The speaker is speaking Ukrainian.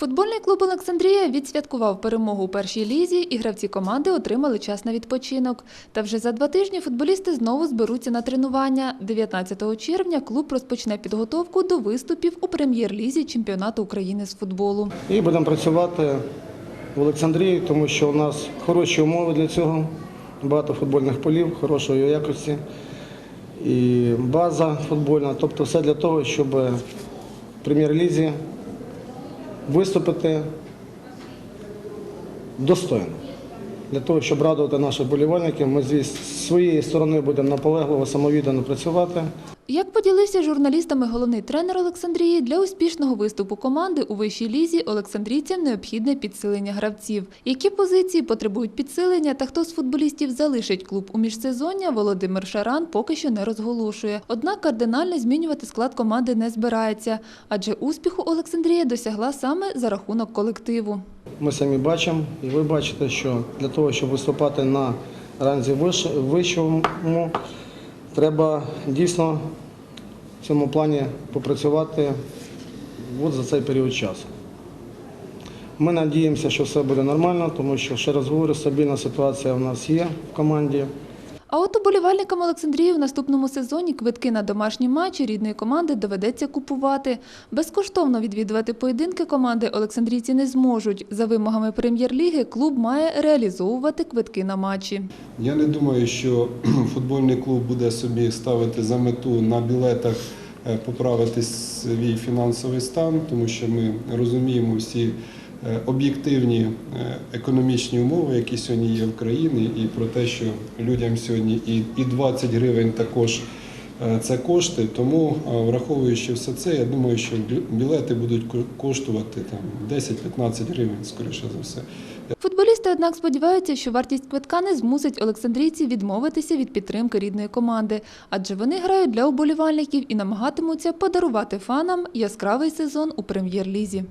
Футбольний клуб Олександрія відсвяткував перемогу у першій лізі, і гравці команди отримали час на відпочинок. Та вже за два тижні футболісти знову зберуться на тренування. 19 червня клуб розпочне підготовку до виступів у прем'єр-лізі чемпіонату України з футболу. І будемо працювати в Олександрії, тому що у нас хороші умови для цього, багато футбольних полів, хорошої якості і база футбольна. Тобто все для того, щоб в прем'єр-лізі виступити достойно. Для того, щоб радувати наших болівальників, ми зі своєї сторони будемо наполегливо, самовіддано працювати. Як поділився журналістами головний тренер Олександрії, для успішного виступу команди у вищій лізі олександрійцям необхідне підсилення гравців. Які позиції потребують підсилення та хто з футболістів залишить клуб у міжсезоння, Володимир Шаран поки що не розголошує. Однак кардинально змінювати склад команди не збирається, адже успіху Олександрія досягла саме за рахунок колективу. Ми самі бачимо, і ви бачите, що для того, щоб виступати на ранзі вищому, треба дійсно в цьому плані попрацювати от за цей період часу. Ми надіємося, що все буде нормально, тому що, ще раз говорю, стабільна ситуація в нас є в команді. А от уболівальникам Олександрії в наступному сезоні квитки на домашні матчі рідної команди доведеться купувати. Безкоштовно відвідувати поєдинки команди Олександрійці не зможуть. За вимогами прем'єр-ліги клуб має реалізовувати квитки на матчі. Я не думаю, що футбольний клуб буде собі ставити за мету на білетах е, поправити свій фінансовий стан, тому що ми розуміємо всі об'єктивні е, економічні умови, які сьогодні є в країні, і про те, що людям сьогодні і, і 20 гривень також. е, Це кошти, тому е, враховуючи все це, я думаю, що бі- білети будуть ко- коштувати там 10-15 гривень, скоріше за все. Футболісти, однак, сподіваються, що вартість квитка не змусить олександрійців відмовитися від підтримки рідної команди, адже вони грають для уболівальників і намагатимуться подарувати фанам яскравий сезон у прем'єр-лізі.